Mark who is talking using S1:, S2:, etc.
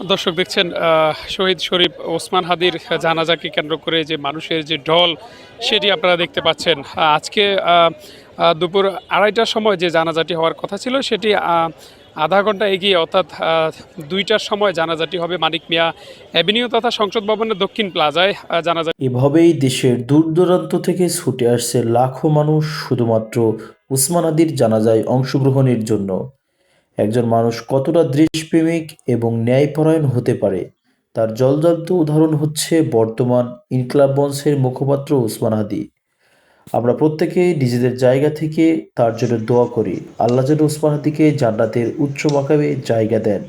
S1: দর্শক দেখছেন শহীদ শরীফ ওসমান হাদির জানাজাকে কেন্দ্র করে যে মানুষের যে ঢল, সেটি আপনারা দেখতে পাচ্ছেন। আজকে দুপুর আড়াইটার সময় যে জানাজাটি হওয়ার কথা ছিল, সেটি আধা ঘণ্টা এগিয়ে, অর্থাৎ দুইটার সময় জানাজাটি হবে মানিক মিয়া অ্যাভিনিউ তথা সংসদ ভবনের দক্ষিণ প্লাজায় জানাজা
S2: এভাবেই দেশের দূর দূরান্ত থেকে ছুটে আসছে লাখো মানুষ শুধুমাত্র উসমান আদির জানাজায় অংশগ্রহণের জন্য। একজন মানুষ কতটা দেশপ্রেমিক এবং ন্যায়পরায়ণ হতে পারে, তার জলজান্ত উদাহরণ হচ্ছে বর্তমান ইনকলাব মঞ্চের মুখপাত্র উসমান আদি আমরা প্রত্যেকেই নিজেদের জায়গা থেকে তার জন্য দোয়া করি, আল্লাহ যেন উসমান হাদিকে জান্নাতের উচ্চ মাকামে জায়গা দেন।